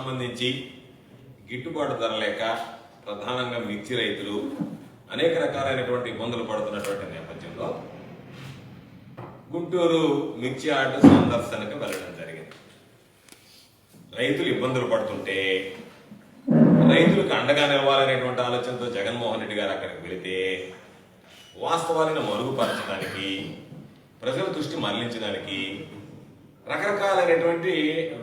సంబంధించి గిట్టుబాటు ధర లేక ప్రధానంగా మిర్చి రైతులు అనేక రకాలైనటువంటి ఇబ్బందులు పడుతున్నటువంటి నేపథ్యంలో గుంటూరు మిర్చి ఆట సందర్శనకు వెళ్ళడం జరిగింది. రైతులు ఇబ్బందులు పడుతుంటే రైతులకు అండగా నిలవాలనేటువంటి ఆలోచనతో జగన్మోహన్ రెడ్డి గారు అక్కడికి వెళితే వాస్తవాలను మరుగుపరచడానికి ప్రజల దృష్టి మరలించడానికి రకరకాలైనటువంటి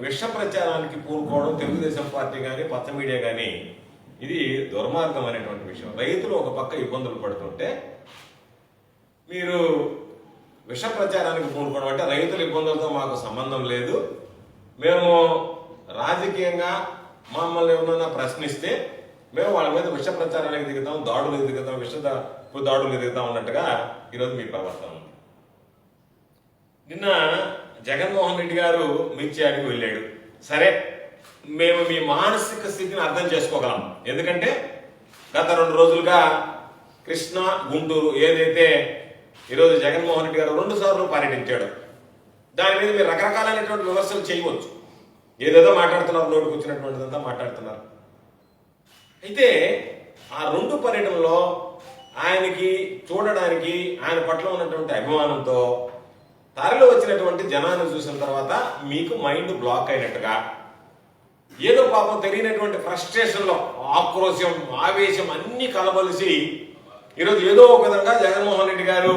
విష ప్రచారానికి పూనుకోవడం తెలుగుదేశం పార్టీ కానీ పచ్చ మీడియా కానీ ఇది దుర్మార్గం అనేటువంటి విషయం. రైతులు ఒక పక్క ఇబ్బందులు పడుతుంటే మీరు విష ప్రచారానికి పూనుకోవడం అంటే రైతుల ఇబ్బందులతో మాకు సంబంధం లేదు. మేము రాజకీయంగా మమ్మల్ని ఏమన్నా ప్రశ్నిస్తే మేము వాళ్ళ మీద విష ప్రచారానికి దిగుతాం దాడులు దిగుతాం విష దాడులు దాడులకు దిగుతాం అన్నట్టుగా ఈరోజు మీ ప్రవర్తన ఉంది. నిన్న జగన్మోహన్ రెడ్డి గారు మించి అడిగి వెళ్ళాడు. సరే మేము మీ మానసిక స్థితిని అర్థం చేసుకోగలం. ఎందుకంటే గత రెండు రోజులుగా కృష్ణ గుంటూరు ఏదైతే ఈరోజు జగన్మోహన్ రెడ్డి గారు రెండు సార్లు పర్యటించాడు దాని మీద మీరు రకరకాలైనటువంటి విమర్శలు చేయవచ్చు. ఏదేదో మాట్లాడుతున్నారు నోటికి వచ్చినటువంటిదంతా మాట్లాడుతున్నారు. అయితే ఆ రెండు పర్యటనలో ఆయనకి చూడడానికి ఆయన పట్ల ఉన్నటువంటి అభిమానంతో తరలి వచ్చినటువంటి జనాన్ని చూసిన తర్వాత మీకు మైండ్ బ్లాక్ అయినట్టుగా ఏదో పాపం తెలియనటువంటి ఫ్రస్ట్రేషన్లో ఆక్రోశం ఆవేశం అన్ని కలబలిసి ఈరోజు ఏదో ఒక విధంగా జగన్మోహన్ రెడ్డి గారు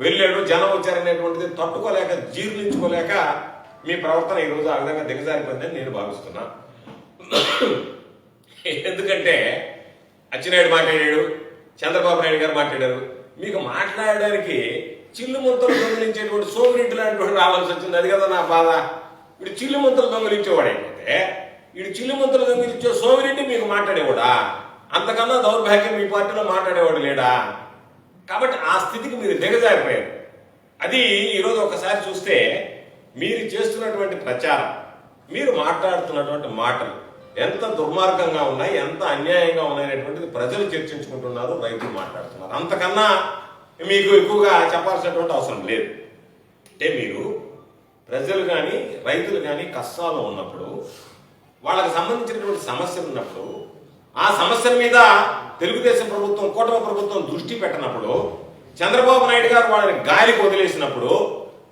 వెళ్ళాడు జనం వచ్చారనేటువంటిది తట్టుకోలేక జీర్ణించుకోలేక మీ ప్రవర్తన ఈరోజు ఆ విధంగా దిగజారిపోయిందని నేను భావిస్తున్నా. ఎందుకంటే అచ్చెన్నాయుడు మాట్లాడాడు చంద్రబాబు నాయుడు గారు మాట్లాడారు. మీకు మాట్లాడడానికి చిల్లు ముంతలు దొంగిలించేటువంటి సోమిరెడ్డి లాంటి రావాల్సి వచ్చింది. అది కదా నా బాధ. ఇప్పుడు చిల్లు ముంతలు దొంగిలించేవాడు అయిపోతే ఇటు చిల్లు ముంతలు దొంగిలించే సోమిరెడ్డి మీకు మాట్లాడేవాడా? అంతకన్నా దౌర్భాగ్యం మీ పార్టీలో మాట్లాడేవాడు లేడా? కాబట్టి ఆ స్థితికి మీరు దిగజారిపోయారు. అది ఈరోజు ఒకసారి చూస్తే మీరు చేస్తున్నటువంటి ప్రచారం మీరు మాట్లాడుతున్నటువంటి మాటలు ఎంత దుర్మార్గంగా ఉన్నాయి ఎంత అన్యాయంగా ఉన్నాయనేటువంటిది ప్రజలు చర్చించుకుంటున్నారు రైతులు మాట్లాడుతున్నారు. అంతకన్నా మీకు ఎక్కువగా చెప్పాల్సినటువంటి అవసరం లేదు. అంటే మీరు ప్రజలు కానీ రైతులు కానీ కష్టాల్లో ఉన్నప్పుడు వాళ్ళకి సంబంధించినటువంటి సమస్యలు ఉన్నప్పుడు ఆ సమస్యల మీద తెలుగుదేశం ప్రభుత్వం కూటమి ప్రభుత్వం దృష్టి పెట్టినప్పుడు చంద్రబాబు నాయుడు గారు వాళ్ళని గాలికి వదిలేసినప్పుడు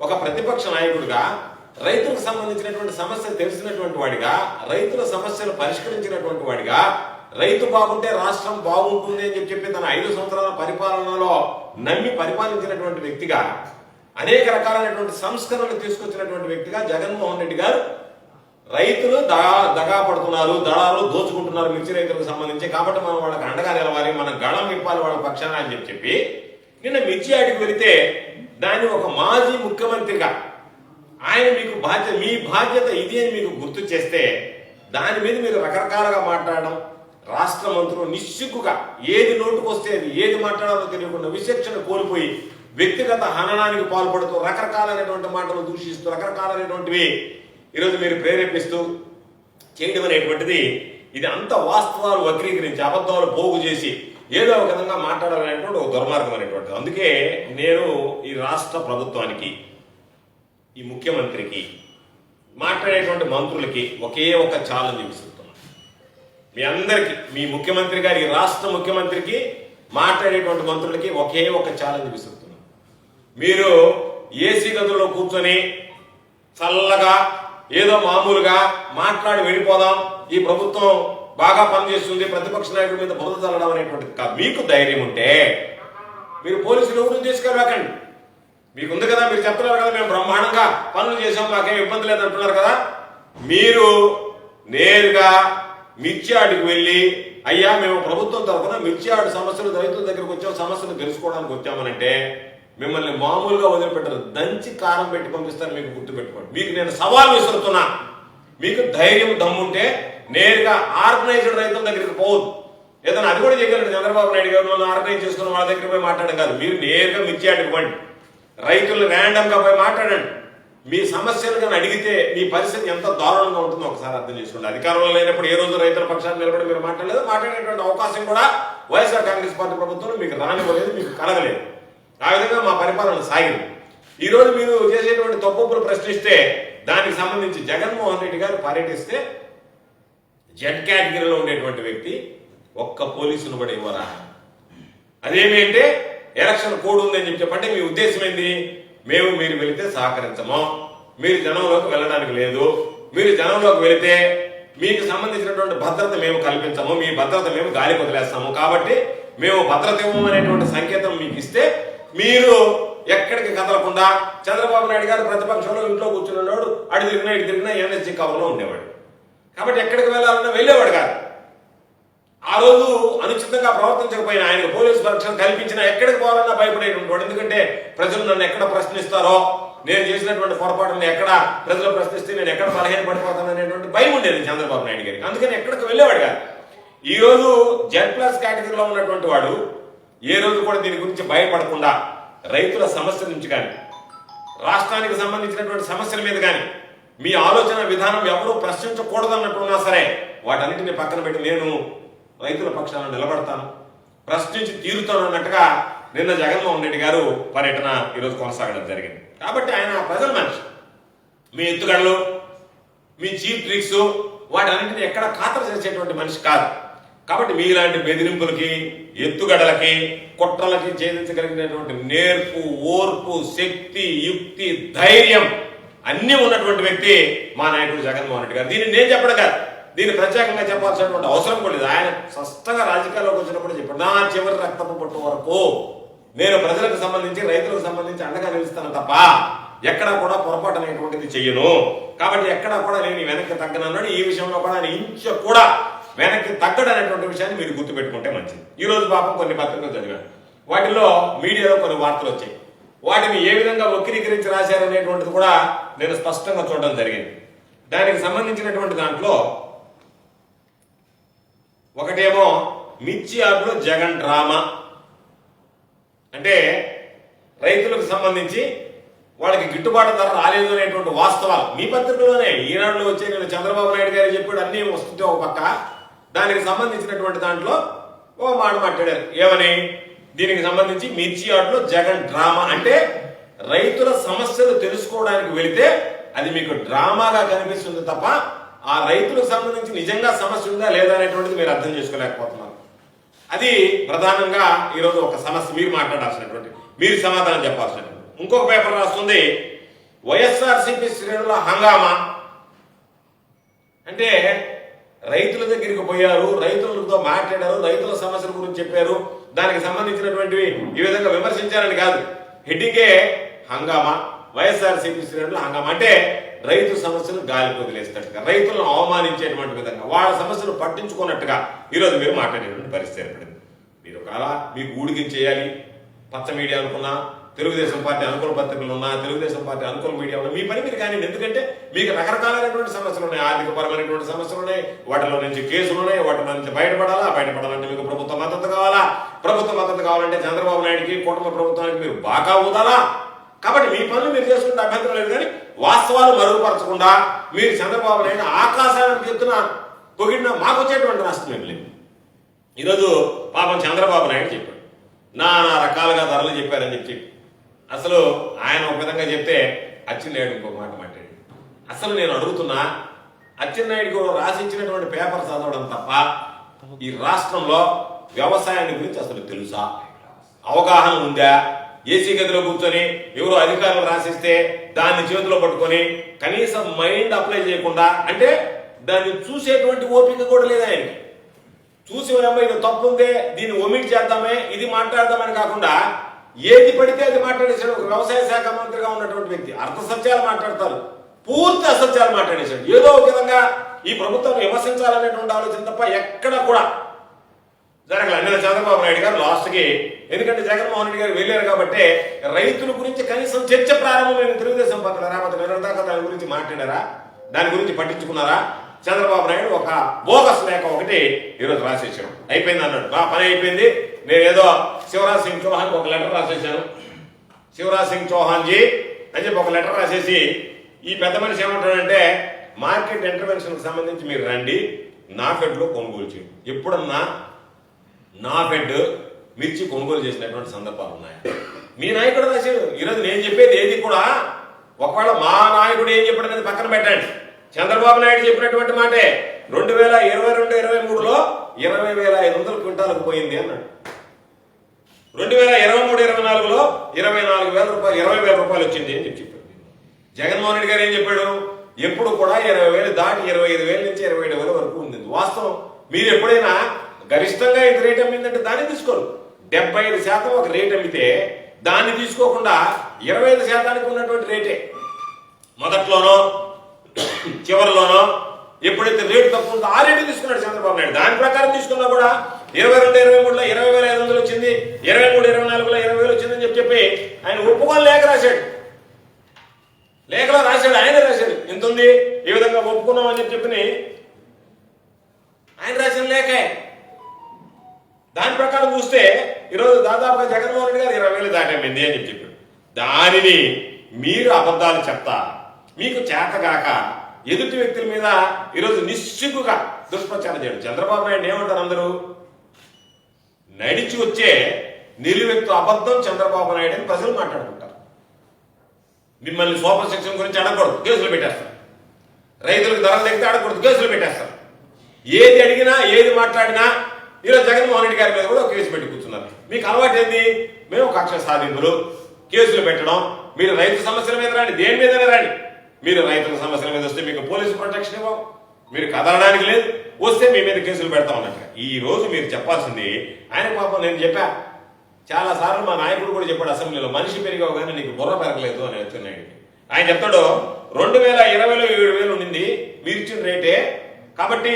ఒక ప్రతిపక్ష నాయకుడిగా రైతులకు సంబంధించినటువంటి సమస్యలు తెలిసినటువంటి వాడిగా రైతుల సమస్యలు పరిష్కరించినటువంటి వాడిగా రైతు బాగుంటే రాష్ట్రం బాగుంటుంది అని చెప్పి తన ఐదు సంవత్సరాల పరిపాలనలో నమ్మి పరిపాలించినటువంటి వ్యక్తిగా అనేక రకాలైనటువంటి సంస్కరణలు తీసుకొచ్చినటువంటి వ్యక్తిగా జగన్మోహన్ రెడ్డి గారు రైతులు దగా దగా పడుతున్నారు దళాలు దోచుకుంటున్నారు మిర్చి రైతులకు సంబంధించి. కాబట్టి మనం వాళ్ళకి అండగా నిలవాలి మనం గళం ఇప్పాలి వాళ్ళ పక్షాన అని చెప్పి చెప్పి నిన్న మిర్చి ఆడికి వెళితే దాన్ని ఒక మాజీ ముఖ్యమంత్రిగా ఆయన మీకు బాధ్యత మీ బాధ్యత ఇది అని మీకు గుర్తు చేస్తే దాని మీద మీరు రకరకాలుగా మాట్లాడడం రాష్ట్ర మంత్రులు నిస్సిగ్గుగా ఏది నోటుకొస్తే అది ఏది మాట్లాడాలో తెలియకుండా విచక్షణ కోల్పోయి వ్యక్తిగత హననానికి పాల్పడుతూ రకరకాలైనటువంటి మాటలు దూషిస్తూ రకరకాలైనటువంటివి ఈరోజు మీరు ప్రేరేపిస్తూ చేయడం అనేటువంటిది ఇది అంత వాస్తవాలు వక్రీకరించి అబద్ధాలు పోగు చేసి ఏదో ఒక విధంగా మాట్లాడాలనేటువంటి ఒక దుర్మార్గం అనేటువంటిది. అందుకే నేను ఈ రాష్ట్ర ప్రభుత్వానికి ఈ ముఖ్యమంత్రికి మాట్లాడేటువంటి మంత్రులకి ఒకే ఒక ఛాలెంజ్ ఇస్తుంది మీ అందరికి మీ ముఖ్యమంత్రి గారి రాష్ట్ర ముఖ్యమంత్రికి మాట్లాడేటువంటి మంత్రులకి ఒకే ఒక ఛాలెంజ్ విసురుతున్నాం. మీరు ఏసీ గదుల్లో కూర్చొని చల్లగా ఏదో మామూలుగా మాట్లాడి వెళ్ళిపోదాం. ఈ ప్రభుత్వం బాగా పనిచేస్తుంది. ప్రతిపక్ష నాయకుడి మీద బురద చల్లడం అనేటువంటిది కాదు. మీకు ధైర్యం ఉంటే మీరు పోలీసులు ఎవరు తీసుకెళ్ళకండి మీకు ఉంది కదా మీరు చెప్తున్నారు కదా మేము బ్రహ్మాండంగా పనులు చేసాం మాకేం ఇబ్బంది లేదంటున్నారు కదా. మీరు నేరుగా మిర్చియాడికి వెళ్ళి అయ్యా మేము ప్రభుత్వం తరఫున మిర్చియాడు సమస్యలు రైతుల దగ్గరకు వచ్చాం సమస్యలు తెలుసుకోవడానికి వచ్చామనంటే మిమ్మల్ని మామూలుగా వదిలిపెట్టరు. దంచి కారం పెట్టి పంపిస్తారు మీకు గుర్తు పెట్టుకోండి మీకు నేను సవాల్ విసురుతున్నా. మీకు ధైర్యం దమ్ముంటే నేరుగా ఆర్గనైజ్డ్ రైతుల దగ్గరికి పోవద్దు. ఏదైనా అది కూడా చేయగలరు. చంద్రబాబు నాయుడు గారు నన్ను ఆర్గనైజ్ చేసుకున్న వాళ్ళ దగ్గర పోయి మాట్లాడడం కాదు. మీరు నేరుగా మిర్చియాడికి పండి. రైతులు ర్యాండమ్గా పోయి మాట్లాడండి. మీ సమస్యలు కానీ అడిగితే మీ పరిస్థితి ఎంత దారుణంగా ఉంటుందో ఒకసారి అర్థం చేసుకోండి. అధికారంలో లేనప్పుడు ఏ రోజు రైతుల పక్షాన్ని నిలబడి మీరు మాట్లాడలేదు. మాట్లాడేటువంటి అవకాశం కూడా వైఎస్ఆర్ కాంగ్రెస్ పార్టీ ప్రభుత్వంలో మీకు రానివ్వలేదు మీకు కలగలేదు. ఆ విధంగా మా పరిపాలన సాగింది. ఈరోజు మీరు చేసేటువంటి తప్పులు ప్రశ్నిస్తే దానికి సంబంధించి జగన్మోహన్ రెడ్డి గారు పర్యటిస్తే జెడ్ కేటగిరీలో ఉండేటువంటి వ్యక్తి ఒక్క పోలీసును కూడా ఇవ్వరా? అదేమి అంటే ఎలక్షన్ కోడ్ ఉందని చెప్పి చెప్పంటే మీ ఉద్దేశం ఏంది? మేము మీరు వెళితే సహకరించము. మీరు జనంలోకి వెళ్ళడానికి లేదు. మీరు జనంలోకి వెళితే మీకు సంబంధించినటువంటి భద్రత మేము కల్పించము. మీ భద్రత మేము గాలి వదిలేస్తాము. కాబట్టి మేము భద్రత ఇవ్వమనేటువంటి సంకేతం మీకు ఇస్తే మీరు ఎక్కడికి కదలకుండా చంద్రబాబు నాయుడు గారు ప్రతిపక్షంలో ఇంట్లో కూర్చున్నవాడు అడి తిరిగినా ఇటు తిరిగినా ఎన్ఎస్జీ కవర్లో ఉండేవాడు. కాబట్టి ఎక్కడికి వెళ్ళాలన్నా వెళ్ళేవాడు కాదు. ఆ రోజు అనుచితంగా ప్రవర్తించకపోయినా ఆయనకు పోలీసు రక్షణ కల్పించినా ఎక్కడికి పోవాలన్నా భయపడేటువంటి వాడు ఎందుకంటే ప్రజలు నన్ను ఎక్కడ ప్రశ్నిస్తారో నేను చేసినటువంటి పొరపాటుని ఎక్కడ ప్రజలు ప్రశ్నిస్తే నేను ఎక్కడ బలహీన పడిపోతాను అనేటువంటి భయం ఉండేది చంద్రబాబు నాయుడు గారికి. అందుకని ఎక్కడికి వెళ్ళేవాడు కాదు. ఈ రోజు జెడ్ ప్లస్ కేటగిరీలో ఉన్నటువంటి వాడు ఏ రోజు కూడా దీని గురించి భయపడకుండా రైతుల సమస్య నుంచి కానీ రాష్ట్రానికి సంబంధించినటువంటి సమస్యల మీద కానీ మీ ఆలోచన విధానం ఎవరూ ప్రశ్నించకూడదన్నట్టు ఉన్నా సరే వాటన్నిటిని పక్కన పెట్టి నేను రైతుల పక్షాన నిలబడతాను. ప్రశ్నించి తీరుతాను అన్నట్టుగా నిన్న జగన్మోహన్ రెడ్డి గారు పర్యటన ఈరోజు కొనసాగడం జరిగింది. కాబట్టి ఆయన ప్రజల మనిషి. మీ ఎత్తుగడలు మీ చీప్ ట్రిక్స్ వాటన్నింటిని ఎక్కడ ఖాతరు చేసేటువంటి మనిషి కాదు. కాబట్టి మీలాంటి బెదిరింపులకి ఎత్తుగడలకి కుట్రలకి ఛేదించగలిగినటువంటి నేర్పు ఓర్పు శక్తి యుక్తి ధైర్యం అన్నీ ఉన్నటువంటి వ్యక్తి మా నాయకుడు జగన్మోహన్ రెడ్డి గారు. దీన్ని నేను చెప్పడం కాదు. దీన్ని ప్రత్యేకంగా చెప్పాల్సినటువంటి అవసరం కూడా లేదు. ఆయన స్పష్టంగా రాజకీయాల్లోకి వచ్చినప్పుడు చెప్పాడు నా చివరి రక్తపు పట్టు వరకు నేను ప్రజలకు సంబంధించి రైతులకు సంబంధించి అండగా నిలుస్తాను తప్ప ఎక్కడా కూడా పొరపాటు అనేటువంటిది చెయ్యను. కాబట్టి ఎక్కడా కూడా నేను వెనక్కి తగ్గనన్నాడు ఈ విషయంలో కూడా ఆయన ఇంచ కూడా వెనక్కి తగ్గడం అనేటువంటి విషయాన్ని మీరు గుర్తుపెట్టుకుంటే మంచిది. ఈ రోజు పాపం కొన్ని పత్రికలు చదివాను. వాటిలో మీడియాలో కొన్ని వార్తలు వచ్చాయి. వాటిని ఏ విధంగా వక్రీకరించి రాశారనేటువంటిది కూడా నేను స్పష్టంగా చూడడం జరిగింది. దానికి సంబంధించినటువంటి దాంట్లో ఒకటేమో మిర్చి యార్డులో జగన్ డ్రామా అంటే రైతులకు సంబంధించి వాళ్ళకి గిట్టుబాటు ధర రాలేదు అనేటువంటి వాస్తవాలు మీ పత్రికలోనే ఈనాడులో వచ్చే నేను చంద్రబాబు నాయుడు గారు చెప్పాడు అన్నీ వస్తుంటే ఒక పక్క. దానికి సంబంధించినటువంటి దాంట్లో ఓ మాట మాట్లాడారు. ఏమని? దీనికి సంబంధించి మిర్చి యార్డులో జగన్ డ్రామా అంటే రైతుల సమస్యలు తెలుసుకోవడానికి వెళితే అది మీకు డ్రామాగా కనిపిస్తుంది తప్ప ఆ రైతులకు సంబంధించి నిజంగా సమస్య ఉందా లేదా అనేటువంటిది మీరు అర్థం చేసుకోలేకపోతున్నారు. అది ప్రధానంగా ఈరోజు ఒక సమస్య మీరు మాట్లాడాల్సినటువంటి మీరు సమాధానం చెప్పాల్సినటువంటి. ఇంకొక పేపర్ రాస్తుంది వైఎస్ఆర్సీపీ శ్రేణుల హంగామా. అంటే రైతుల దగ్గరికి పోయారు రైతులతో మాట్లాడారు రైతుల సమస్యల గురించి చెప్పారు. దానికి సంబంధించినటువంటివి ఈ విధంగా విమర్శించారని కాదు. హెడ్డింగే హంగామా. వైఎస్ఆర్సీపీ శ్రేణుల హంగామా. అంటే రైతు సమస్యలు గాలి వదిలేసినట్టుగా రైతులను అవమానించేటువంటి విధంగా వాళ్ళ సమస్యలు పట్టించుకున్నట్టుగా ఈరోజు మీరు మాట్లాడేటువంటి పరిస్థితి ఏర్పడింది. మీరు ఒకవేళ మీకు ఊడికి చేయాలి పచ్చ మీడియా అనుకున్నా తెలుగుదేశం పార్టీ అనుకూల పత్రికలు ఉన్నా తెలుగుదేశం పార్టీ అనుకూల మీడియా ఉన్నా మీ పని మీరు కానీ ఎందుకంటే మీకు రకరకాలైనటువంటి సమస్యలు ఉన్నాయి ఆర్థిక పరమైనటువంటి సమస్యలు ఉన్నాయి వాటిలో నుంచి కేసులు ఉన్నాయి వాటిలో నుంచి బయటపడాలా బయటపడాలంటే మీకు ప్రభుత్వ మద్దతు కావాలా? ప్రభుత్వ మద్దతు కావాలంటే చంద్రబాబు నాయుడికి కుటుంబ ప్రభుత్వానికి మీరు బాగా ఊదాలా? కాబట్టి మీ పనులు మీరు చేసుకుంటే అభ్యంతరం లేదు కానీ వాస్తవాలు మరుగుపరచకుండా మీరు చంద్రబాబు నాయుడు ఆకాశానికి చెప్తున్న పొగిడిన మాకు వచ్చేటువంటి నష్టం ఏం లేదు. ఈరోజు పాపం చంద్రబాబు నాయుడు చెప్పాడు. నానా రకాలుగా ధరలు చెప్పారని చెప్పి. అసలు ఆయన ఒక విధంగా చెప్తే అచ్చెన్నాయుడు ఇంకో మాట మాట్లాడి అసలు నేను అడుగుతున్నా అచ్చెన్నాయుడికి రాసిచ్చినటువంటి పేపర్ చదవడం తప్ప ఈ రాష్ట్రంలో వ్యవసాయాన్ని గురించి అసలు తెలుసా? అవగాహన ఉందా? ఏసీ గదిలో కూర్చొని ఎవరో అధికారులు రాసిస్తే దాన్ని చేతిలో పట్టుకొని కనీసం మైండ్ అప్లై చేయకుండా అంటే దాన్ని చూసేటువంటి ఓపిక కూడా లేదు ఆయనకి. చూసి ఏమో ఇది తప్పు ఉందే దీన్ని ఒమిట్ చేద్దామే ఇది మాట్లాడదామని కాకుండా ఏది పడితే అది మాట్లాడేశాడు. ఒక వ్యవసాయ శాఖ మంత్రిగా ఉన్నటువంటి వ్యక్తి అర్థ సత్యాలు మాట్లాడతారు పూర్తి అసత్యాలు మాట్లాడేశాడు. ఏదో ఒక విధంగా ఈ ప్రభుత్వం విమర్శించాలనేటువంటి ఆలోచన తప్ప ఎక్కడ కూడా జరగల నిన్న చంద్రబాబు నాయుడు గారు లాస్ట్కి. ఎందుకంటే జగన్మోహన్ రెడ్డి గారు వెళ్ళారు కాబట్టి రైతుల గురించి కనీసం చర్చ ప్రారంభమైన తెలుగుదేశం పక్కన రాకపోతే నిరంతరంగా దాని గురించి మాట్లాడారా? దాని గురించి పట్టించుకున్నారా? చంద్రబాబు నాయుడు ఒక బోగస్ లేఖ ఒకటి ఈరోజు రాసేసాడు అయిపోయింది అన్నాడు. నా పని అయిపోయింది. నేను ఏదో శివరాజ్ సింగ్ చౌహాన్ ఒక లెటర్ రాసేసాను శివరాజ్ సింగ్ చౌహాన్ జీ అని చెప్పి ఒక లెటర్ రాసేసి ఈ పెద్ద మనిషి ఏమంటాడంటే మార్కెట్ ఇంటర్వెన్షన్కి సంబంధించి మీరు రండి. నా ఫెడ్లో కొనుగోలు చేయండి. ఎప్పుడన్నా నా ఫెడ్ మిర్చి కొనుగోలు చేసినటువంటి సందర్భాలు ఉన్నాయి. మీ నాయకుడు రాశాడు ఈరోజు నేను చెప్పేది ఏది కూడా ఒకవేళ మా నాయకుడు ఏం చెప్పాడు అనేది పక్కన పెట్టండి. చంద్రబాబు నాయుడు చెప్పినటువంటి మాటే. రెండు వేల ఇరవై రెండు ఇరవై మూడులో ఇరవై వేల ఐదు వందల క్వింటాలకు పోయింది అన్నాడు. రెండు వేల ఇరవై మూడు ఇరవై నాలుగులో ఇరవై నాలుగు వేల రూపాయలు ఇరవై వేల రూపాయలు వచ్చింది అని చెప్పి చెప్పాడు. జగన్మోహన్ రెడ్డి గారు ఏం చెప్పాడు? ఎప్పుడు కూడా ఇరవై వేలు దాటి ఇరవై ఐదు వేల నుంచి ఇరవై ఏడు వేల వరకు ఉంది వాస్తవం. మీరు ఎప్పుడైనా గరిష్టంగా ఇది రేట్ అమ్మిందంటే దాన్ని తీసుకోరు. డెబ్బై ఐదు శాతం ఒక రేట్ అమ్మితే దాన్ని తీసుకోకుండా ఇరవై ఐదు శాతానికి ఉన్నటువంటి రేటే మొదట్లోనో చివరిలోనో ఎప్పుడైతే రేటు తక్కువ ఉందో ఆ రేటు తీసుకున్నాడు చంద్రబాబు నాయుడు. దాని ప్రకారం తీసుకున్నా కూడా ఇరవై రెండు ఇరవై మూడులో ఇరవై వేల ఐదు వందలు వచ్చింది. ఇరవై మూడు ఇరవై నాలుగులో ఇరవై వేలు వచ్చిందని చెప్పి చెప్పి ఆయన ఒప్పుకొని లేఖ రాశాడు. లేఖలో రాశాడు ఆయన రాశాడు. ఎంత ఉంది ఈ విధంగా ఒప్పుకున్నామని చెప్పి చెప్పి ఆయన రాసిన లేఖే. దాని ప్రకారం చూస్తే ఈరోజు దాదాపుగా జగన్మోహన్ రెడ్డి గారు ఇరవై వేలు దాటమైంది అని చెప్పి చెప్పాడు. దానిని మీరు అబద్ధాలు చెప్తా మీకు చేతగాక ఎదుటి వ్యక్తుల మీద ఈరోజు నిస్సిగ్గుగా దుష్ప్రచారం చేయడం. చంద్రబాబు నాయుడు ఏమంటారు అందరూ? నడిచి వచ్చే నిలువెత్తు అబద్ధం చంద్రబాబు నాయుడు అని ప్రజలు మాట్లాడుకుంటారు. మిమ్మల్ని సూపర్ సెక్షన్ గురించి అడగకూడదు కేసులు పెట్టేస్తారు. రైతులకు ధరలు తగ్గితే అడగకూడదు కేసులు పెట్టేస్తారు. ఏది అడిగినా ఏది మాట్లాడినా ఈరోజు జగన్మోహన్ రెడ్డి గారి మీద కూడా కేసు పెట్టి కూర్చున్నారు. మీకు అలవాటు ఏంది? మేము కక్ష సాధింపులు కేసులు పెట్టడం. మీరు రైతు సమస్యల మీద రాండి దేని మీదనే రాండి. మీరు రైతుల సమస్యల మీద వస్తే మీకు పోలీసు ప్రొటెక్షన్ ఇవ్వం. మీరు కదలడానికి లేదు. వస్తే మీ మీద కేసులు పెడతా ఉన్నట్టుగా ఈ రోజు మీరు చెప్పాల్సింది ఆయన పాపం నేను చెప్పా. చాలా సార్లు మా నాయకుడు కూడా చెప్పాడు అసెంబ్లీలో మనిషి పెరిగావు కానీ నీకు బుర్ర పెరగలేదు అని వచ్చినాయుడికి ఆయన చెప్తాడు రెండు వేల ఇరవైలో ఏడు వేలు ఉండింది మీరు ఇచ్చిన రేటే. కాబట్టి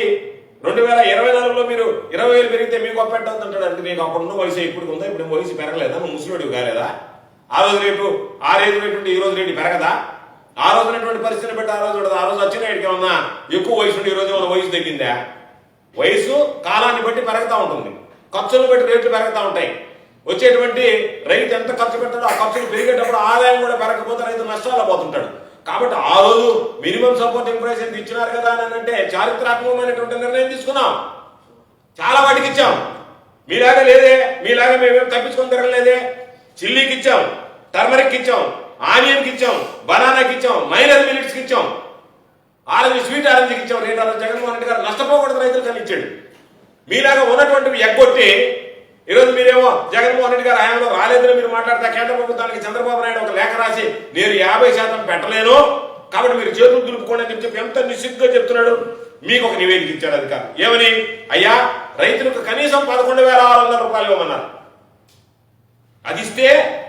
రెండు వేల ఇరవై నాలుగులో మీరు ఇరవై వేలు పెరిగితే మీకు గొప్ప అంటాడు? అంటే నీకు అప్పుడున్న వయసు ఇప్పుడు ఉందా? ఇప్పుడు వయసు పెరగలేదా? నువ్వు ముసలుడివి కాలేదా? ఆ రోజు రేటు ఆ రేటు రేటు ఈ రోజు రేటు పెరగదా? ఆ రోజు ఉన్నటువంటి పరిస్థితిని బట్టి ఆ రోజు ఉండదు? ఆ రోజు వచ్చిన ఇక్కడికి ఏమన్నా ఎక్కువ వయసు ఉండి ఈ రోజు ఏమన్నా వయసు తగ్గిందా? వయసు కాలాన్ని బట్టి పెరుగుతూ ఉంటుంది. ఖర్చులను బట్టి రేట్లు పెరుగుతూ ఉంటాయి. వచ్చేటువంటి రైతు ఎంత ఖర్చు పెడతాడో ఆ ఖర్చులు పెరిగేటప్పుడు ఆదాయం కూడా పెరగకపోతే రైతు నష్టాల్లో పోతుంటాడు. కాబట్టి ఆ రోజు మినిమం సపోర్టింగ్ ప్రైస్ ఎంత ఇచ్చినారు కదా అని అంటే చారిత్రాత్మకమైనటువంటి నిర్ణయం తీసుకున్నాం. చాలా వాటికి ఇచ్చాం. మీలాగా లేదే మీలాగా మేమేం తప్పించుకొని తిరగలేదే. చిల్లీకి ఇచ్చాం టర్మరిక్ ఇచ్చాం ఆనియన్కి ఇచ్చాం బనానాకి ఇచ్చాం మైనర్ మినిట్స్కి ఇచ్చాం. ఆరెంజ్ స్వీట్ ఆరెంజ్కి ఇచ్చాం. రేట్ ఆరెంజ్ జగన్మోహన్ రెడ్డి గారు నష్టపోకూడదు రైతులు కానీ ఇచ్చాడు. మీలాగా ఉన్నటువంటివి ఎగ్గొట్టి ఈరోజు మీరేమో జగన్మోహన్ రెడ్డి గారు హయాంలో రాలేదని మీరు మాట్లాడితే కేంద్ర ప్రభుత్వానికి చంద్రబాబు నాయుడు ఒక లేఖ రాసి నేను యాభై శాతం పెట్టలేను. కాబట్టి మీరు చేతులు దులుపుకోండి అని చెప్పి ఎంత నిశ్చితగా చెప్తున్నాడు. మీకు ఒక నివేదిక ఇచ్చాడు అధికారం. ఏమని? అయ్యా రైతులకు కనీసం పదకొండు వేల ఆరు వందల రూపాయలు ఇవ్వమన్నారు. అది ఇస్తే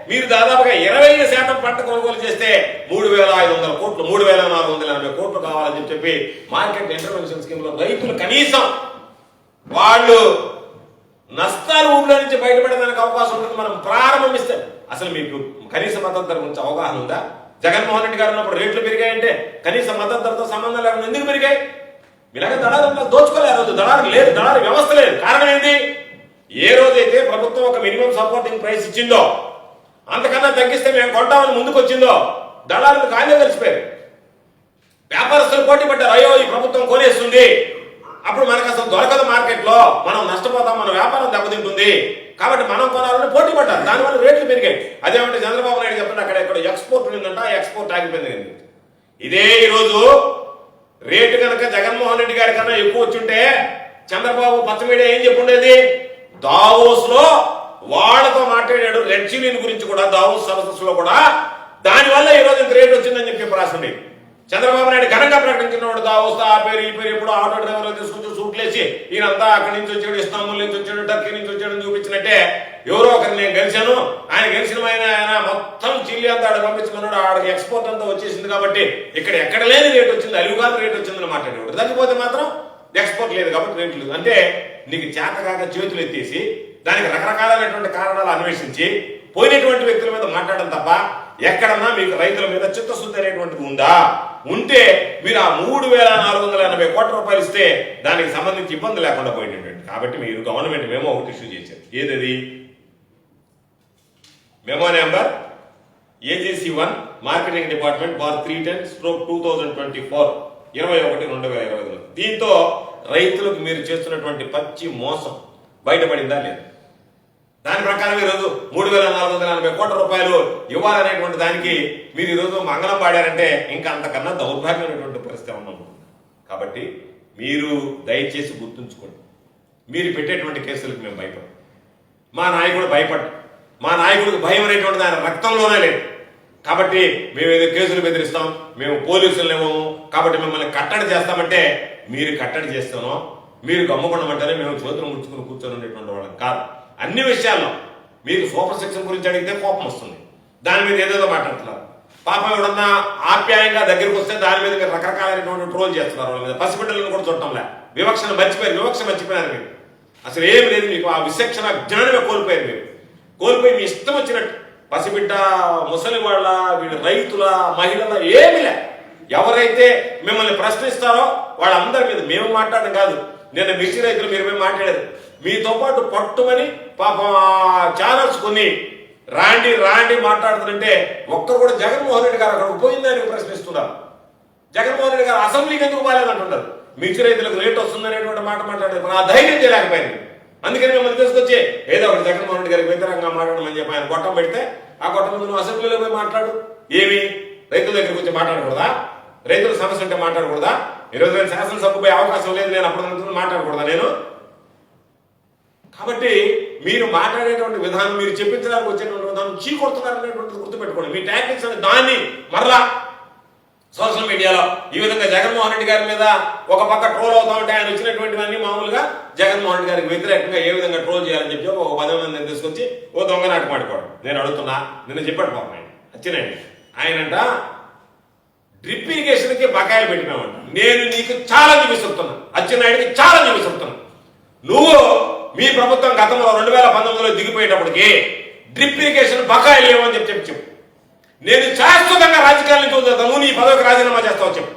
మీరు దాదాపుగా ఇరవై ఐదు శాతం పంట కొనుగోలు చేస్తే మూడు వేల ఐదు వందల కోట్లు మూడు వేల నాలుగు వందల ఎనభై కోట్లు కావాలని చెప్పి మార్కెట్ ఇంటర్వెన్షన్ స్కీమ్లో రైతులు కనీసం వాళ్ళు నష్టాలు ఊళ్ళో నుంచి బయటపడడానికి అవకాశం ఉంటుంది మనం ప్రారంభిస్తే అసలు మీకు కనీస మద్దతు ధర గురించి అవగాహన ఉందా? జగన్మోహన్ రెడ్డి గారు ఉన్నప్పుడు రేట్లు పెరిగాయంటే కనీస మద్దతు ధరతో సంబంధం లేకుండా ఎందుకు పెరిగాయి? ఇలాగే దళారులు దోచుకోలే రోజు. దళారు లేదు దళారు వ్యవస్థ లేదు. కారణం ఏంటి? ఏ రోజైతే ప్రభుత్వం ఒక మినిమం సపోర్టింగ్ ప్రైస్ ఇచ్చిందో అంతకన్నా తగ్గిస్తే మేము కొంటామని ముందుకు వచ్చిందో దళారులు కానీ కలిసిపోయారు వ్యాపారస్తులు పోటీ పడ్డారు. అయ్యో ఈ ప్రభుత్వం కొనేస్తుంది అప్పుడు మనకు అసలు దొరకదు మార్కెట్లో మనం నష్టపోతాం మన వ్యాపారం దెబ్బతింటుంది. కాబట్టి మనం కొనాలని పోటీ పడ్డారు దానివల్ల రేట్లు పెరిగాయి. అదేమంటే చంద్రబాబు నాయుడు చెప్పండి అక్కడ ఇక్కడ ఎక్స్పోర్ట్ ఉందంట ఎక్స్పోర్ట్ ఆగిపోయింది ఇదే ఈరోజు రేటు కనుక జగన్మోహన్ రెడ్డి గారి కన్నా ఎక్కువ వచ్చుంటే చంద్రబాబు పచ్చ మీడియా ఏం చెప్పుండేది? దావోస్లో వాళ్ళతో మాట్లాడాడు రెడ్ చిలీన్ గురించి కూడా దావోస్ సదస్సులో కూడా. దానివల్ల ఈ ఇంత రేటు వచ్చిందని చెప్పి రాసింది. చంద్రబాబు నాయుడు ఘనంగా ప్రకటించినవాడు దావోస్తా ఆ పేరు ఈ పేరు ఇప్పుడు ఆటో డ్రైవర్ తీసుకొచ్చి సూట్లేసి ఈయనంతా అక్కడి నుంచి వచ్చాడు ఇస్తాంబుల్ నుంచి వచ్చాడు టర్కీ నుంచి వచ్చాడు చూపించినట్టే ఎవరో ఒకరిని నేను గెలిచాను. ఆయన గెలిచిన ఆయన ఆయన మొత్తం చిల్లి అంతా ఆడ పంపించుకున్నాడు ఆడికి ఎక్స్పోర్ట్ అంతా వచ్చేసింది కాబట్టి ఇక్కడ ఎక్కడ లేని రేట్ వచ్చింది అలుగుగాను రేట్ వచ్చిందని మాట్లాడేవాడు తగ్గిపోతే మాత్రం ఎక్స్పోర్ట్ లేదు కాబట్టి రేట్ లేదు. అంటే నీకు చేతకాక చేతులు ఎత్తేసి దానికి రకరకాలైనటువంటి కారణాలు అన్వేషించి పోయినటువంటి వ్యక్తుల మీద మాట్లాడడం తప్ప ఎక్కడన్నా మీకు రైతుల మీద చిత్తశుద్ధి అనేటువంటిది ఉందా? ఉంటే మీరు ఆ మూడు వేల నాలుగు వందల ఎనభై కోట్ల రూపాయలు ఇస్తే దానికి సంబంధించి ఇబ్బంది లేకుండా పోయినటువంటి. కాబట్టి మీరు గవర్నమెంట్ మేమో ఒకటి ఇష్యూ చేశారు. ఏదది? Memo number AGC one marketing department bar three ten stroke two thousand twenty four ఇరవై ఒకటి రెండు వేల ఇరవై దీంతో రైతులకు మీరు చేస్తున్నటువంటి పచ్చి మోసం బయటపడిందా లేదు? దాని ప్రకారం ఈరోజు మూడు వేల నాలుగు వందల నలభై కోట్ల రూపాయలు ఇవ్వాలనేటువంటి దానికి మీరు ఈరోజు మంగళం పాడారంటే ఇంకా అంతకన్నా దౌర్భాగ్యమైనటువంటి పరిస్థితి ఉన్నాం కాబట్టి మీరు దయచేసి గుర్తుంచుకోండి. మీరు పెట్టేటువంటి కేసులకు మేము భయపడం మా నాయకుడు భయపడ్డు. మా నాయకుడికి భయం అనేటువంటి ఆయన రక్తంలోనే లేదు. కాబట్టి మేము ఏదో కేసులు బెదిరిస్తాం మేము పోలీసులనేమో కాబట్టి మిమ్మల్ని కట్టడి చేస్తామంటే మీరు కట్టడి చేస్తామో మీరు గమ్ముకుండమంటేనే మేము చేతులు ముడుచుకుని కూర్చొని ఉండేటువంటి వాళ్ళం కాదు. అన్ని విషయాల్లో మీకు సూపర్ సెక్షన్ గురించి అడిగితే కోపం వస్తుంది. దాని మీద ఏదేదో మాట్లాడుతున్నారు. పాపం ఎవడన్నా ఆప్యాయంగా దగ్గరికి వస్తే దాని మీద మీరు రకరకాలైనటువంటి ట్రోల్ చేస్తున్నారు వాళ్ళ మీద. పసిబిడ్డలను కూడా చూడటంలే. వివక్షను మర్చిపోయారు. వివక్ష మర్చిపోయారు మీరు. అసలు ఏం లేదు మీకు. ఆ విశక్షణ జ్ఞానమే కోల్పోయారు మీరు. కోల్పోయి మీ ఇష్టం వచ్చినట్టు పసిబిడ్డ ముసలి వాళ్ళ వీళ్ళ రైతుల మహిళల ఏమి లే. ఎవరైతే మిమ్మల్ని ప్రశ్నిస్తారో వాళ్ళందరి మీద మేము మాట్లాడడం కాదు. నిన్న మిర్చి రైతులు మీరు మేము మాట్లాడారు మీతో పాటు పట్టుమని పాపం ఛానల్స్ కొన్ని రాండి రాండి మాట్లాడుతుంటే ఒక్కరు కూడా జగన్మోహన్ రెడ్డి గారు అక్కడ పోయిందని ప్రశ్నిస్తున్నారు. జగన్మోహన్ రెడ్డి గారు అసెంబ్లీకి ఎందుకు పోలేదంటున్నారు మిర్చి రైతులకు రేట్ వస్తుంది అనేటువంటి మాట మాట్లాడారు ఆ ధైర్యం చేయలేకపోయింది. అందుకని మిమ్మల్ని తీసుకొచ్చి ఏదో ఒకటి జగన్మోహన్ రెడ్డి గారికి వ్యతిరేకంగా మాట్లాడమని చెప్పి ఆయన గొట్టం పెడితే ఆ గొట్టం ముందు నువ్వు అసెంబ్లీలో పోయి మాట్లాడు. ఏమి? రైతుల దగ్గరికి వచ్చి మాట్లాడకూడదా? రైతుల సమస్య ఉంటే మాట్లాడకూడదా? ఈరోజు నేను శాసనసభకు పోయే అవకాశం లేదు నేను అప్పుడు మాట్లాడకూడదా? నేను కాబట్టి మీరు మాట్లాడేటువంటి విధానం మీరు చెప్పించడానికి వచ్చేటువంటి విధానం చీకొడుతున్నారు అనేటువంటిది గుర్తుపెట్టుకోండి. మీ టాక్టిక్స్ అనే దాన్ని మరలా సోషల్ మీడియాలో ఈ విధంగా జగన్మోహన్ రెడ్డి గారి మీద ఒక పక్క ట్రోల్ అవుతా ఉంటే ఆయన వచ్చినటువంటివన్నీ మామూలుగా జగన్మోహన్ రెడ్డి గారికి వ్యతిరేకంగా ఏ విధంగా ట్రోల్ చేయాలని చెప్పి ఒక పది మందిని తీసుకొచ్చి ఓ దొంగ నాటకం ఆడుకోవడం. నేను అడుగుతున్నా నిన్న చెప్పాడు పాపం ఆయన. వచ్చినాయండి ఆయనంట డ్రిప్ ఇరిగేషన్కి బకాయిలు పెట్టినామంట. నేను నీకు ఛాలెంజ్ విసురుతున్నా. అచ్చెన్నాయుడికి ఛాలెంజ్ విసురుతున్నా. నువ్వు మీ ప్రభుత్వం గతంలో రెండు వేల పంతొమ్మిదిలో దిగిపోయేటప్పటికి డ్రిప్ ఇరిగేషన్ బకాయిలు లేవని చెప్పి చెప్పి చెప్పు. నేను శాశ్వతంగా రాజకీయాల నుంచి నీ పదవికి రాజీనామా చేస్తావు చెప్పు.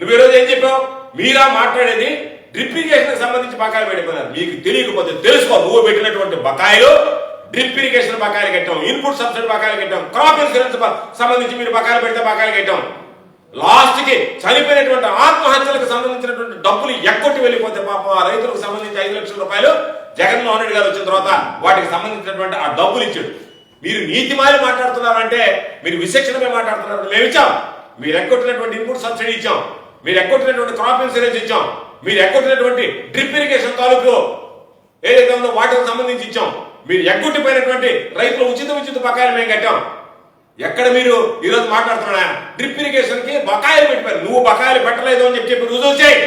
నువ్వు ఈరోజు ఏం చెప్పావు? మీరా మాట్లాడేది డ్రిప్ ఇరిగేషన్ సంబంధించి బకాయిలు పెట్టిపోయినారు మీకు తెలియకపోతే తెలుసుకో. నువ్వు పెట్టినటువంటి బకాయిలు డ్రిప్ ఇరిగేషన్ బకాయిలు కట్టాం. ఇన్పుట్ సబ్సిడీ బకాయిలు కట్టాం. క్రాప్ ఇన్సూరెన్స్ సంబంధించి మీరు బకాయిలు పెడితే బకాయిలు కట్టాం. లాస్ట్కి చనిపోయినటువంటి ఆత్మహత్యలకు సంబంధించినటువంటి డబ్బులు ఎక్కొట్టి వెళ్ళిపోతే పాప రైతులకు సంబంధించి ఐదు లక్షల రూపాయలు జగన్మోహన్ రెడ్డి గారు వచ్చిన తర్వాత వాటికి సంబంధించినటువంటి ఆ డబ్బులు ఇచ్చాడు. మీరు నీతి మారి మాట్లాడుతున్నారంటే మీరు విశిక్షణమే మాట్లాడుతున్నారు మేము ఇచ్చాం. మీరు ఎక్కొట్టినటువంటి ఇన్పుట్ సబ్సిడీ ఇచ్చాం. మీరు ఎక్కొట్టినటువంటి క్రాప్ ఇన్సూరెన్స్ ఇచ్చాం. మీరు ఎక్కొట్టినటువంటి డ్రిప్ ఇరిగేషన్ తాలూకు ఏదైతే ఉందో వాటికి సంబంధించి ఇచ్చాం. మీరు ఎగ్గొట్టిపోయినటువంటి రైతులు ఉచిత ఉచిత బకాయిలు మేము కట్టాం. ఎక్కడ మీరు ఈరోజు మాట్లాడుతున్నా డ్రిప్ ఇరిగేషన్కి బకాయిలు పెట్టిపోయారు. నువ్వు బకాయిలు పెట్టలేదు అని చెప్పి చెప్పి రుజువు చేయి.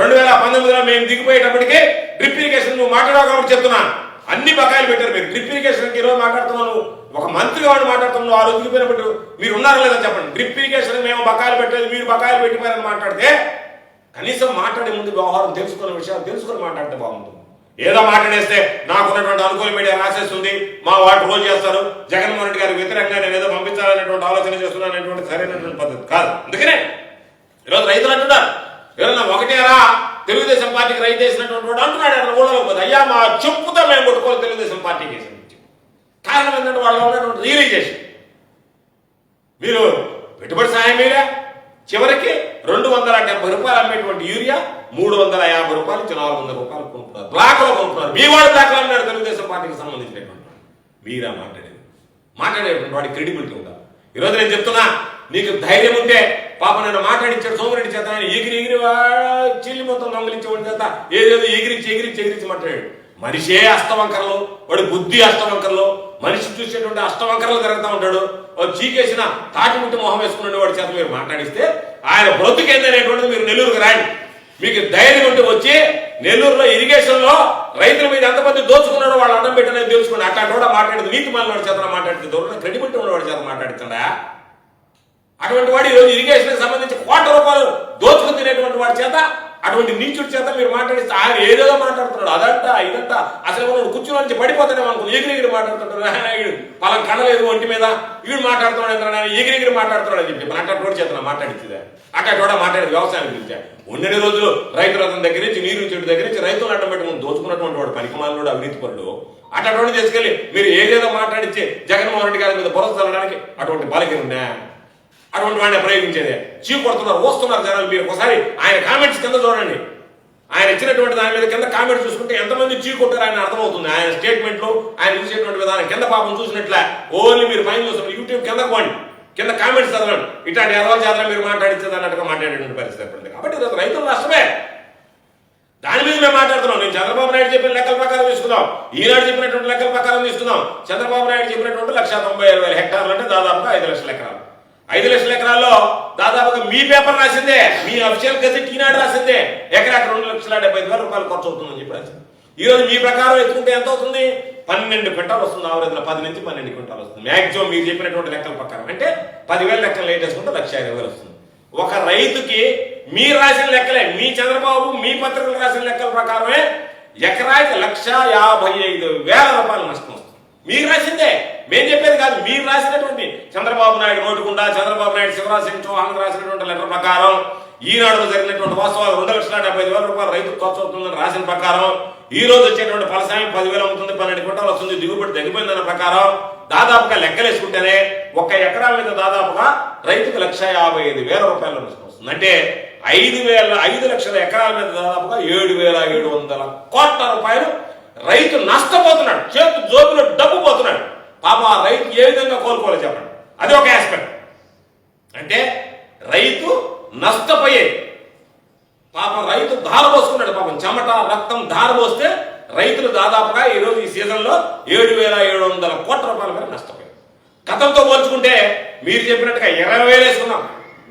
రెండు వేల పంతొమ్మిదిలో మేము దిగిపోయేటప్పటికి డ్రిప్ ఇరిగేషన్ నువ్వు మాట్లాడావు కాబట్టి చెప్తున్నా. అన్ని బకాయిలు పెట్టారు మీరు. డ్రిప్ ఇరిగేషన్ ఈరోజు మాట్లాడుతున్నాను. ఒక మంత్రిగా వాడు మాట్లాడుతున్నావు ఆ రోజు దిగిపోయినప్పుడు మీరు ఉన్నారా లేదా చెప్పండి. డ్రిప్ ఇరిగేషన్ మేము బకాయిలు పెట్టలేదు మీరు బకాయిలు పెట్టిపోయారని మాట్లాడితే కనీసం మాట్లాడే ముందు వ్యవహారం తెలుసుకున్న విషయాలు తెలుసుకొని మాట్లాడితే బాగుంటుంది. ఏదో మాట్లాడేస్తే నాకున్నటువంటి అనుకూల మీడియా రాసేస్తుంది మా వాటి రోజు చేస్తారు. జగన్మోహన్ రెడ్డి గారికి వ్యతిరేకంగా నేను ఏదో పంపించాలనేటువంటి ఆలోచన చేస్తున్నాను అనేటువంటి సరైనటువంటి పద్ధతి కాదు. అందుకనే ఈరోజు రైతులు అంటున్నారు ఎవరన్నా ఒకటేరా? తెలుగుదేశం పార్టీకి రైతు వేసినటువంటి వాడు అంటున్నాడు అక్కడ ఊళ్ళో పోతే అయ్యా మా చెప్పుతో మేము కొట్టుకోవాలి తెలుగుదేశం పార్టీకి వేసిన కారణం ఏంటంటే వాళ్ళు ఉన్నటువంటి రియలైజేషన్. మీరు పెట్టుబడి సాయం మీరే చివరికి రెండు వందల డెబ్బై రూపాయలు అమ్మేటువంటి యూరియా మూడు వందల యాభై రూపాయలు నుంచి నాలుగు వందల రూపాయలు కొనుక్కున్నారు బ్లాక్లో కొనుక్కున్నారు మీ వాడు దాకా అన్నాడు తెలుగుదేశం పార్టీకి సంబంధించినటువంటి మీరా మాట్లాడేది? మాట్లాడేటువంటి వాడి క్రెడిబిలిటీ ఉందా ఈరోజు నేను చెప్తున్నా నీకు ధైర్యం ఉంటే పాప నేను మాట్లాడించాడు సోమరెడ్డి చేత ఆయన ఎగిరి ఎగిరి చిల్లి మొత్తం దొంగలించేవాడి చేత. ఏదేదో ఎగిరించి ఎగిరించి ఎగిరించి మాట్లాడాడు. మనిషే అష్టవంకరలు వాడి బుద్ధి అష్టవంకరలు మనిషి చూసేటువంటి అష్టవంకరలు జరుగుతూ ఉంటాడు. ఓ చీకేసిన తాటిముట్టి మొహం వేసుకున్న వాడి చేత. మీరు మాట్లాడిస్తే ఆయన బ్రతుకేందనేటువంటిది మీరు నెల్లూరుకు రాండి. మీకు ధైర్యం ఉంటే వచ్చి నెల్లూరులో ఇరిగేషన్లో రైతుల మీద ఎంతమంది దోచుకున్నాడో వాళ్ళు అడ్డం పెట్టినది తెలుసుకోండి. అక్కడ కూడా మాట్లాడేది నీతి మాలిన చేత మాట్లాడితే దూరం క్రెడిబిలిటీ ఉన్నవాడి చేత మాట్లాడుతుందా అటువంటి వాడు ఈరోజు ఇరిగేషన్ సంబంధించి కోట్ల రూపాయలు దోచుకుని తినేటువంటి వాడి చేత అటువంటి నీచుడి చేత మీరు మాట్లాడిస్తే ఆయన ఏదేదో మాట్లాడుతున్నాడు. అదంట ఇదంతా. అసలు మనం కూర్చుని నుంచి పడిపోతానేమో అనుకుని ఎగిరిగిరి మాట్లాడుతున్నాడు పలం కనలేదు ఒంటి మీద. వీడు మాట్లాడుతున్నాడు ఎంత మాట్లాడుతున్నాడు అని చెప్పి అట్లా చేత మాట్లాడించిందే అక్కడ కూడా మాట్లాడేది వ్యవసాయం గురించి. ఉన్నన్ని రోజులు రైతు రథం దగ్గర నుంచి నీరు చెట్టు దగ్గర నుంచి రైతులు అడ్డం పెట్టుకుని దోచుకున్నటువంటి వాడు పనికిమాలనుడు అవినీతి పరుడు. అటువంటి తీసుకెళ్ళి మీరు ఏదేదో మాట్లాడించి జగన్మోహన్ రెడ్డి గారి మీద భరోసా చల్లడానికి అటువంటి బాలికలు ఉన్నాయా? అటువంటి వాడిని ప్రయోగించేది చీవు కొడుతున్నారు వస్తున్నారు జనాలు. మీరు ఒకసారి ఆయన కామెంట్స్ కింద చూడండి. ఆయన ఇచ్చినటువంటి దాని మీద కింద కామెంట్స్ చూసుకుంటే ఎంతమంది చీ కొట్టారు ఆయన అర్థమవుతుంది. ఆయన స్టేట్మెంట్లు ఆయన చూసేటువంటి విధానం కింద పాపం చూసినట్లే. ఓన్లీ మీరు పైన చూస్తున్నారు. యూట్యూబ్ కింద పోండి. కింద కామెంట్స్ చదవండి. ఇట్లాంటి ఎర్రల చేత మీరు మాట్లాడించేది అన్నట్టుగా మాట్లాడేటువంటి పరిస్థితి ఏర్పడింది. కాబట్టి ఈరోజు నష్టమే దాని మీద మేము మాట్లాడుతున్నాం. నేను చంద్రబాబు నాయుడు చెప్పిన లెక్కల ప్రకారం తీసుకుందాం. ఈనాడు చెప్పినటువంటి లెక్కల ప్రకారం తీసుకుందాం. చంద్రబాబు నాయుడు చెప్పినటువంటి లక్ష తొంభై ఆరు వేల హెక్టార్లు అంటే దాదాపుగా ఐదు లక్షల ఎకరాలు. ఐదు లక్షల ఎకరాల్లో దాదాపుగా మీ పేపర్ రాసిందే మీ అఫీషియల్ గజెట్ ఈనాడు రాసిందే. ఎకరాకి రెండు లక్షల డెబ్బై ఐదు వేల రూపాయలు ఖర్చు అవుతుందని చెప్పి రాసింది. ఈ రోజు మీ ప్రకారం ఎత్తుకుంటే ఎంత అవుతుంది? పన్నెండు క్వింటాలు వస్తుంది ఆవరేజ్లో పది నుంచి పన్నెండు క్వింటాలు వస్తుంది. మాక్సిమం మీరు చెప్పినటువంటి లెక్కల ప్రకారం. అంటే పదివేల లెక్కలు లేటేసుకుంటే లక్ష ఇరవై వేలు వస్తుంది. ఒక రైతుకి మీరు రాసిన లెక్కలే మీ చంద్రబాబు మీ పత్రికలు రాసిన లెక్కల ప్రకారమే ఎకరాకి లక్ష యాభై ఐదు వేల రూపాయలు నష్టం వస్తుంది. మీరు రాసిందే. మేము చెప్పేది కాదు మీరు రాసినటువంటి చంద్రబాబు నాయుడు నోటుకుండా చంద్రబాబు నాయుడు శివరాజ్ సింగ్ చౌహాన్ రాసినటువంటి లెటర్ ప్రకారం ఈనాడులో జరిగినటువంటి వాస్తవాలు రెండు లక్షల డెబ్బై ఐదు వేల రూపాయలు రైతు ఖర్చు అవుతుందని రాసిన ప్రకారం ఈ రోజు వచ్చేటువంటి ఫలసాయం పదివేలు అవుతుంది పన్నెండు క్వింటాలు వస్తుంది దిగుబడి తగ్గిపోయిందన్న ప్రకారం దాదాపుగా లెక్కలేసుకుంటేనే ఒక్క ఎకరా మీద దాదాపుగా రైతుకు లక్ష యాభై ఐదు వేల రూపాయల నష్టం వస్తుంది. అంటే ఐదు వేల ఐదు లక్షల ఎకరాల మీద దాదాపుగా ఏడు వేల ఏడు వందల కోట్ల రూపాయలు రైతు నష్టపోతున్నాడు చేతు జోబులో డబ్బు పోతున్నాడు. పాప ఆ రైతు ఏ విధంగా కోలుకోవాలి చెప్పండి. అది ఒక ఆస్పెక్ట్ అంటే రైతు నష్టపోయేది పాపం రైతు ధార పోసుకున్నాడు పాపం చెమట రక్తం ధార పోస్తే రైతులు దాదాపుగా ఈరోజు ఈ సీజన్లో ఏడు వేల ఏడు వందల కోట్ల రూపాయల మేర నష్టపోయారు. గతంతో పోల్చుకుంటే మీరు చెప్పినట్టుగా ఇరవై వేలు వేసుకున్నాం.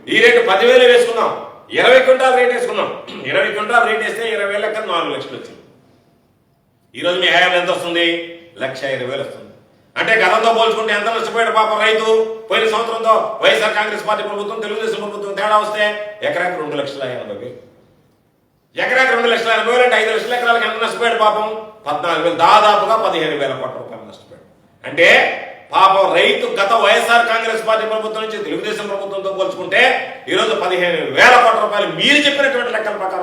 ఈ రేటు పదివేలు వేసుకున్నాం. ఇరవై క్వింటాల్ రేట్ వేసుకున్నాం. ఇరవై క్వింటాల్ రేట్ వేస్తే ఇరవై వేల నాలుగు లక్షలు వచ్చింది. ఈరోజు మీ హయాంలో ఎంత వస్తుంది? లక్ష ఇరవై వేలు వస్తుంది. అంటే గతంతో పోల్చుకుంటే ఎంత నష్టపోయాడు పాపం రైతు? పోయిన సంవత్సరంతో వైఎస్ఆర్ కాంగ్రెస్ పార్టీ ప్రభుత్వం తెలుగుదేశం ప్రభుత్వం తేడా వస్తే ఎకరాకి రెండు లక్షల ఎనభై వేలు. ఎకరాకి రెండు లక్షల ఎనభై వేలు అంటే ఐదు లక్షల ఎకరాలకు ఎంత నష్టపోయాడు పాపం? పద్నాలుగు వేలు. దాదాపుగా పదిహేను వేల కోట్ల రూపాయలు నష్టపోయాడు. అంటే పాపం రైతు గత వైఎస్ఆర్ కాంగ్రెస్ పార్టీ ప్రభుత్వం నుంచి తెలుగుదేశం ప్రభుత్వంతో పోల్చుకుంటే ఈ రోజు పదిహేను వేల కోట్ల రూపాయలు మీరు చెప్పినటువంటి లెక్కల ప్రకారం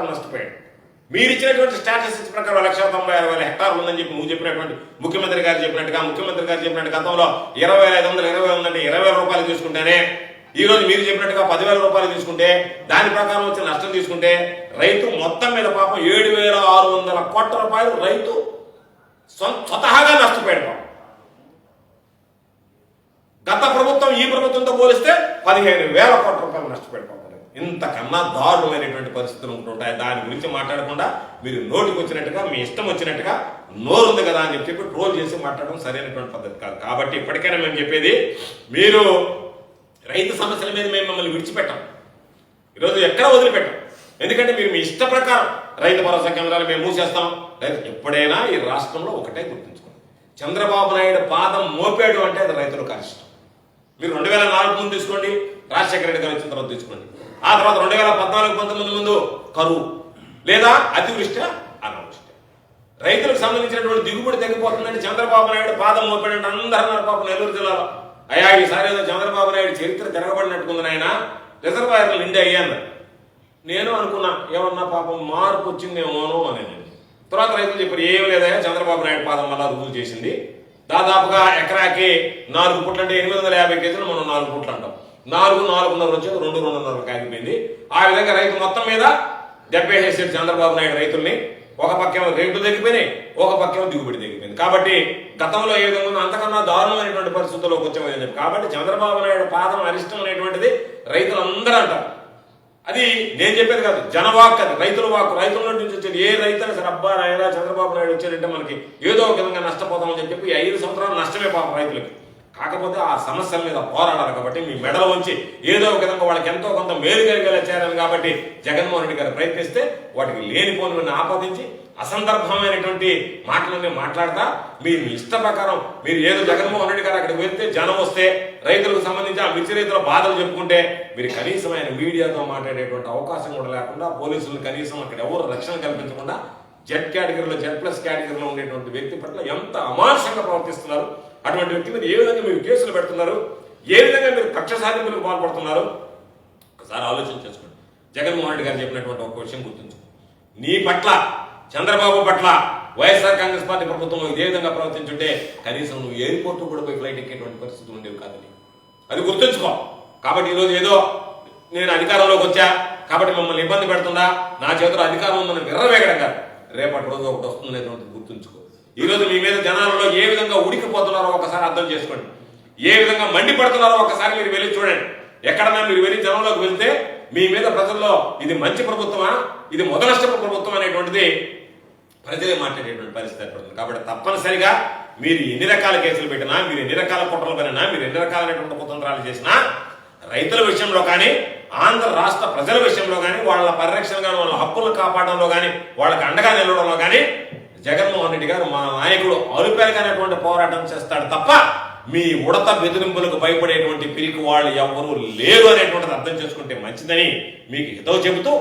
మీరు ఇచ్చినటువంటి స్టాటిస్టిక్స్ ప్రకారం లక్ష తొంభై ఆరు వేల హెక్టార్లు ఉందని చెప్పి నువ్వు చెప్పినటువంటి ముఖ్యమంత్రి గారు చెప్పినట్టుగా ముఖ్యమంత్రి గారు చెప్పినట్టు గతంలో ఇరవై వేల ఐదు వందల ఇరవై ఉందంటే ఇరవై వేల రూపాయలు తీసుకుంటేనే ఈ రోజు మీరు చెప్పినట్టుగా పదివేల రూపాయలు తీసుకుంటే దాని ప్రకారం వచ్చిన నష్టం తీసుకుంటే రైతు మొత్తం మీద పాపం ఏడు వేల ఆరు వందల కోట్ల రూపాయలు రైతు స్వతహాగా నష్టపోయాడు పాపం. గత ప్రభుత్వం ఈ ప్రభుత్వంతో పోలిస్తే పదిహేను వేల కోట్ల రూపాయలు నష్టపోయాడు పాపం. ఇంతకన్నా దారుణమైనటువంటి పరిస్థితులు ఉంటుంటాయి దాని గురించి మాట్లాడకుండా మీరు నోటికి వచ్చినట్టుగా మీ ఇష్టం వచ్చినట్టుగా నోరుంది కదా అని చెప్పి ట్రోల్ చేసి మాట్లాడడం సరైనటువంటి పద్ధతి కాదు. కాబట్టి ఇప్పటికైనా మేము చెప్పేది మీరు రైతు సమస్యల మీద మేము మిమ్మల్ని విడిచిపెట్టాం. ఈరోజు ఎక్కడ వదిలిపెట్టాం? ఎందుకంటే మీరు మీ ఇష్ట ప్రకారం రైతు భరోసా కేంద్రాలు మేము మూసేస్తాం. రైతు ఎప్పుడైనా ఈ రాష్ట్రంలో ఒకటే గుర్తుంచుకోండి. చంద్రబాబు నాయుడు పాదం మోపాడు అంటే అది రైతులకు అరిష్టం మీరు రెండు వేల నాలుగు ముందు తీసుకోండి రాజశేఖర రెడ్డి గారు వచ్చిన తర్వాత తీసుకోండి. ఆ తర్వాత రెండు వేల పద్నాలుగు పంతొమ్మిది ముందు కరువు. లేదా అతివృష్టి అనావృష్టి. రైతులకు సంబంధించినటువంటి దిగుబడి తగ్గిపోతుందని చంద్రబాబు నాయుడు పాదం మోపాడంటే అందరూ అన్నారు పాపం నెల్లూరు జిల్లాలో. అయ్యా ఈసారి ఏదో చంద్రబాబు నాయుడు చరిత్ర తిరగబడినట్టుకుంది ఆయన రిజర్వాయర్లు నిండి అయ్యాను నేను అనుకున్నా ఏమన్నా పాపం మార్పు వచ్చిందేమోనో అనేది. తర్వాత రైతులు చెప్పారు ఏం లేదయ్యా చంద్రబాబు నాయుడు పాదం వల్ల రుజువు చేసింది. దాదాపుగా ఎకరాకి నాలుగు పుట్లు అంటే ఎనిమిది వందల యాభై కేజీలు మనం నాలుగు పుట్లు అంటాం. నాలుగు నాలుగున్నర వచ్చి రెండు రెండున్నర కాగిపోయింది ఆ విధంగా రైతు మొత్తం మీద డెబ్బై వేసాడు చంద్రబాబు నాయుడు రైతుల్ని ఒక పక్కేమో రేట్లు తగ్గిపోయినాయి ఒక పక్కేమో దిగుబడి తగ్గిపోయింది. కాబట్టి గతంలో ఏ విధంగా అంతకన్నా దారుణమైనటువంటి పరిస్థితుల్లోకి వచ్చామని చెప్పి. కాబట్టి చంద్రబాబు నాయుడు పాదం అరిష్టం అనేటువంటిది రైతులందరూ అంటారు. అది నేను చెప్పేది కాదు జనవాక్ అది రైతుల వాక్. రైతుల నుంచి వచ్చేది ఏ రైతులు సరే అబ్బా నాయన చంద్రబాబు నాయుడు వచ్చాడంటే మనకి ఏదో ఒక విధంగా నష్టపోతామని చెప్పి ఐదు సంవత్సరాలు నష్టమే పాపం రైతులకి. కాకపోతే ఆ సమస్యల మీద పోరాడారు కాబట్టి మీ మెడల ఉంచి ఏదో ఒక విధంగా వాళ్ళకి ఎంతో కొంత మేలు కలిగేలా చేయాలని కాబట్టి జగన్మోహన్ రెడ్డి గారు ప్రయత్నిస్తే వాటికి లేనిపోని ఆపాదించి అసందర్భమైనటువంటి మాటలన్నీ మాట్లాడతా. మీరు మీ ఇష్ట ప్రకారం మీరు ఏదో జగన్మోహన్ రెడ్డి గారు అక్కడికి వెళ్తే జనం వస్తే రైతులకు సంబంధించి ఆ మిర్చి రైతుల బాధలు చెప్పుకుంటే మీరు కనీసం ఆయన మీడియాతో మాట్లాడేటువంటి అవకాశం కూడా లేకుండా పోలీసులు కనీసం అక్కడ ఎవరు రక్షణ కల్పించకుండా జెడ్ కేటగిరీలో జెడ్ ప్లస్ కేటగిరీలో ఉండేటువంటి వ్యక్తి పట్ల ఎంత అమానుషంగా ప్రవర్తిస్తున్నారు. అటువంటి వ్యక్తి మీద ఏ విధంగా మీరు కేసులు పెడుతున్నారు? ఏ విధంగా మీరు కక్ష సాధింపులకు పాల్పడుతున్నారు? ఒకసారి ఆలోచన చేసుకోండి. జగన్మోహన్ రెడ్డి గారు చెప్పినటువంటి ఒక విషయం గుర్తుంచుకోండి. నీ పట్ల చంద్రబాబు పట్ల వైఎస్ఆర్ కాంగ్రెస్ పార్టీ ప్రభుత్వం ఇదే విధంగా ప్రవర్తించుంటే కనీసం నువ్వు ఎయిర్పోర్ట్ కూడా పోయి ఫ్లైట్ ఎక్కేటువంటి పరిస్థితులు ఉండేవి కాదని. అది గుర్తుంచుకో. కాబట్టి ఈరోజు ఏదో నేను అధికారంలోకి వచ్చా కాబట్టి మిమ్మల్ని ఇబ్బంది పెడుతుందా? నా చేతిలో అధికారం ఉందని విర్రవేగడం కాదు. రేపటి రోజు ఒకటి వస్తుందనేటువంటిది గుర్తుంచుకో. ఈరోజు మీ మీద జనాలలో ఏ విధంగా ఉడికిపోతున్నారో ఒకసారి అర్థం చేసుకోండి. ఏ విధంగా మండిపడుతున్నారో ఒకసారి మీరు వెళ్ళి చూడండి. ఎక్కడన్నా మీరు వెళ్ళి జనంలోకి వెళ్తే మీ మీద ప్రజల్లో ఇది మంచి ప్రభుత్వమా ఇది మొదలష్టపు ప్రభుత్వం అనేటువంటిది ప్రజలే మాట్లాడేటువంటి పరిస్థితి ఏర్పడుతుంది. కాబట్టి తప్పనిసరిగా మీరు ఎన్ని రకాల కేసులు పెట్టినా మీరు ఎన్ని రకాల కుట్రలు పడినా మీరు ఎన్ని రకాలైనటువంటి కుతంత్రాలు చేసినా రైతుల విషయంలో కానీ ఆంధ్ర రాష్ట్ర ప్రజల విషయంలో కానీ వాళ్ళ పరిరక్షణ కానీ వాళ్ళ హక్కులను కాపాడడంలో కానీ వాళ్ళకి అండగా నిలవడంలో కానీ జగన్మోహన్ రెడ్డి గారు మా నాయకుడు అలుపెరగనటువంటి పోరాటం చేస్తాడు తప్ప మీ ఉడత బెదిరింపులకు భయపడేటువంటి పిరికి వాళ్ళు ఎవ్వరూ లేరు అనేటువంటిది అర్థం చేసుకుంటే మంచిదని మీకు హితవు చెబుతూ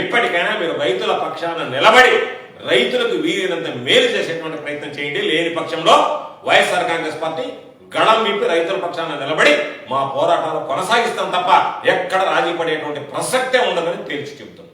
ఇప్పటికైనా మీరు రైతుల పక్షాన నిలబడి రైతులకు వీలైనంత మేలు చేసేటువంటి ప్రయత్నం చేయండి. లేని పక్షంలో వైఎస్ఆర్ కాంగ్రెస్ పార్టీ గళం విప్పి రైతుల పక్షాన నిలబడి మా పోరాటాలు కొనసాగిస్తాం తప్ప ఎక్కడ రాజీ పడేటువంటి ప్రసక్తే ఉండదని తేల్చి చెబుతున్నాం.